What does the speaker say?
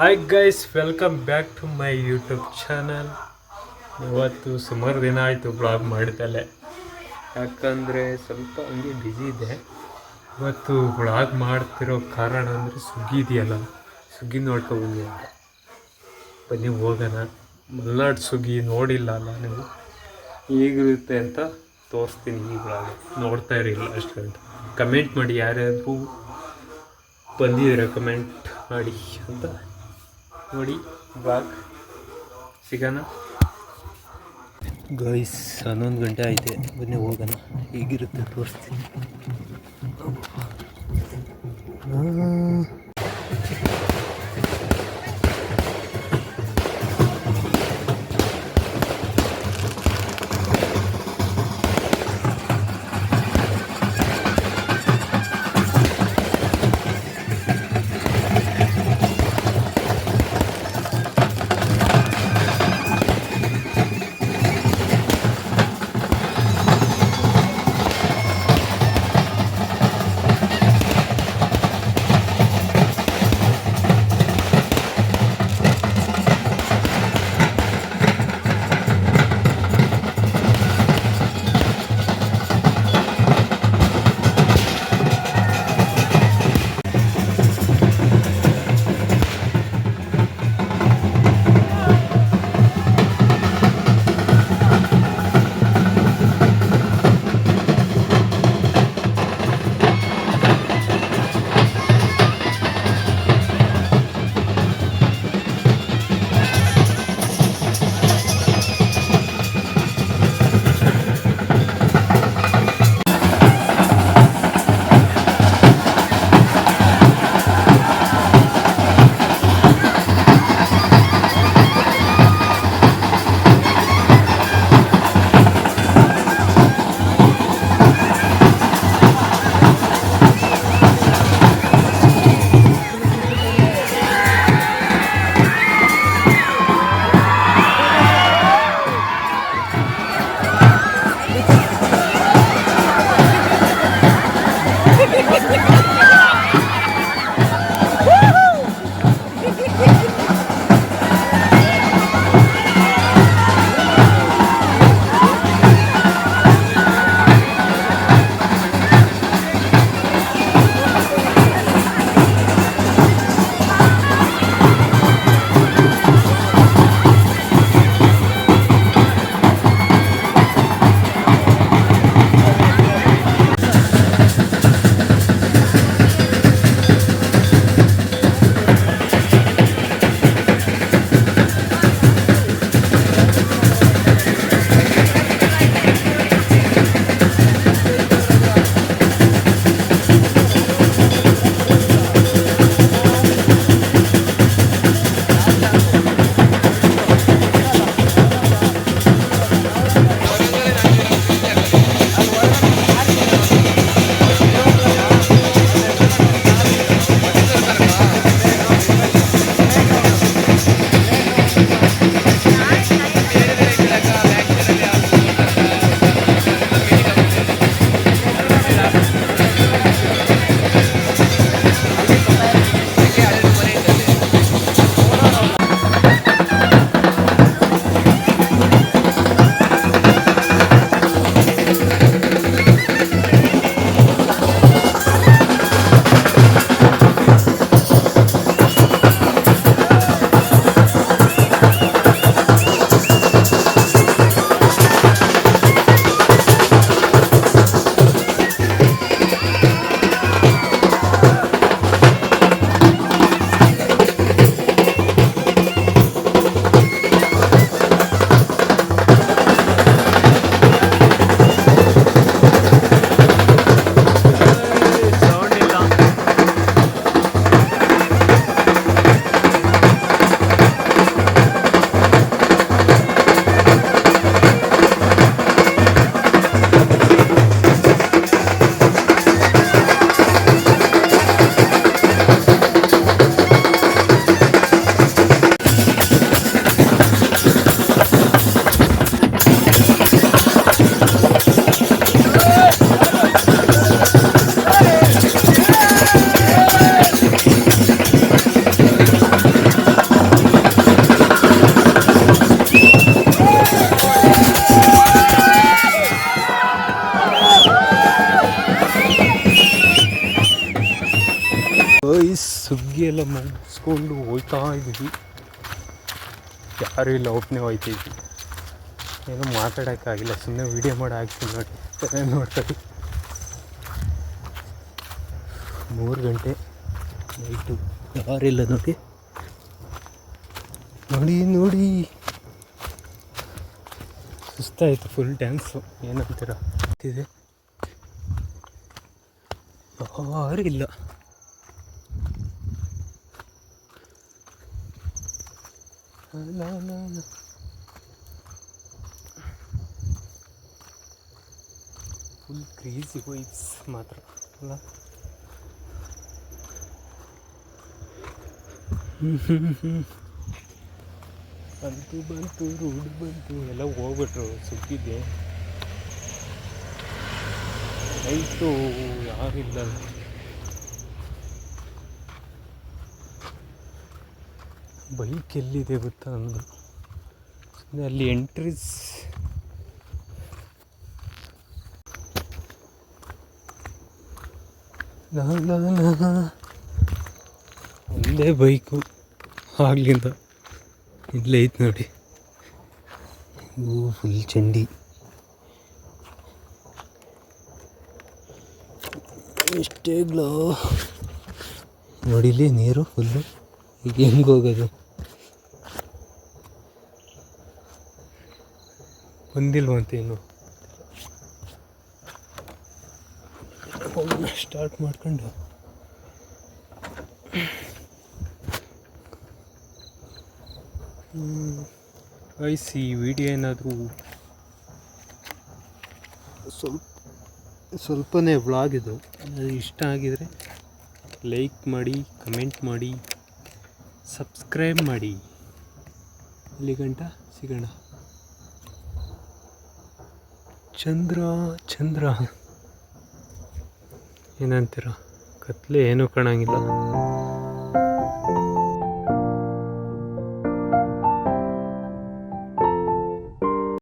Hi guys welcome back to my YouTube channel ಇವತ್ತು ಸುಮಾರು ದಿನ ಆಯಿತು ಬ್ಲಾಗ್ ಮಾಡಿದಲ್ಲೇ ಯಾಕಂದರೆ ಸ್ವಲ್ಪ ಹಂಗೆ ಬ್ಯುಸಿ ಇದೆ. ಇವತ್ತು ಬ್ಲಾಗ್ ಮಾಡ್ತಿರೋ ಕಾರಣ ಅಂದರೆ ಸುಗ್ಗಿ ಇದೆಯಲ್ಲ ಸುಗ್ಗಿ ನೋಡ್ಕೊಬಂದಿ ಅಂತ. ಬನ್ನಿ ಹೋಗೋಣ. ಮಲ್ನಾಡು ಸುಗ್ಗಿ ನೋಡಿಲ್ಲ ಅಲ್ಲ ನೀವು? ಇರುತ್ತೆ ಅಂತ ತೋರಿಸ್ತೀನಿ ಈ ಬ್ಲಾಗ್ ನೋಡ್ತಾ ಇರಲಿಲ್ಲ ಅಷ್ಟಂತ ಕಮೆಂಟ್ ಮಾಡಿ ಯಾರ್ಯಾರು ಬಂದಿದ್ದೀರ ಕಮೆಂಟ್ ಮಾಡಿ ಅಂತ. ಬ್ಲಾಗ್ ಸಿಗೋಣ ಗೈಸ್ ಹನ್ನೊಂದು ಗಂಟೆ ಐತೆ ಬನ್ನಿ ಹೋಗೋಣ. ಹೇಗಿರುತ್ತೆ ತೋರಿಸ್ತೀನಿ. ಎಲ್ಲ ಮುಗಿಸ್ಕೊಂಡು ಹೋಗ್ತಾ ಇದ್ದೀವಿ. ಯಾರೂ ಇಲ್ಲ ಒಬ್ಬನೇ ಹೋಯ್ತಿದ್ವಿ ಏನೂ ಮಾತಾಡೋಕ್ಕಾಗಿಲ್ಲ ಸುಮ್ಮನೆ ವೀಡಿಯೋ ಮಾಡಿ ಹಾಕ್ತೀನಿ ನೋಡಿ. ನೋಡ್ತಾರೆ ಮೂರು ಗಂಟೆ ನೈಟು ಯಾರಿಲ್ಲ ನೋಡಿ. ನೋಡಿ ನೋಡಿ. ಸುಸ್ತಾಯಿತು ಫುಲ್ ಡ್ಯಾನ್ಸು ಏನಂತೀರ? ಯಾರಿಲ್ಲ. ಅಲ್ಲ, ಅಲ್ಲ, ಅಲ್ಲ. ಫುಲ್ ಕ್ರೇಜಿ ವೈಬ್ಸ್ ಮಾತ್ರ ಅಲ್ಲ ಹ್ಮ್, ಹ್ಮ್, ಹ್ಮ್. ಬಂತು ಬಂತು ರೂಢ್ ಬಂತು ಎಲ್ಲ ಹೋಗ್ಬಿಟ್ರು ಸುಗ್ಗಿದ್ದೆ ಆಯಿತು ಯಾರಿಲ್ಲ ಬೈಕ್ ಎಲ್ಲಿದೆ ಗೊತ್ತಾ ನಮ್ಮದು ಅಲ್ಲಿ ಎಂಟ್ರೀಸ್. ಒಂದೇ ಬೈಕು. ಆಗ್ಲಿಂದ ಇಲ್ಲೇ ಐತೆ ನೋಡಿ. ಫುಲ್ ಚಂಡಿ. ಎಷ್ಟೇ ಗ್ಲೋ. ನೋಡಿಲಿ ನೀರು ಫುಲ್ಲು ಈಗ ಹೆಂಗೆ ಹೋಗೋದು? ಬಂದಿಲ್ವಂತೆ ಇನ್ನು. ಸ್ಟಾರ್ಟ್ ಮಾಡ್ಕೊಂಡು. ಐಸಿ ಈ ವಿಡಿಯೋ ಏನಾದರೂ? ಸ್ವಲ್ಪ ಸ್ವಲ್ಪನೇ ವ್ಲಾಗ್ ಇದು. ಇಷ್ಟ ಆಗಿದರೆ ಲೈಕ್ ಮಾಡಿ ಕಮೆಂಟ್ ಮಾಡಿ ಸಬ್ಸ್ಕ್ರೈಬ್ ಮಾಡಿ. ಇಲ್ಲಿ ಗಂಟ ಸಿಗೋಣ. ಚಂದ್ರ ಚಂದ್ರ. ಏನಂತೀರ? ಕತ್ಲೆ ಏನೂ ಕಾಣಂಗಿಲ್ಲ.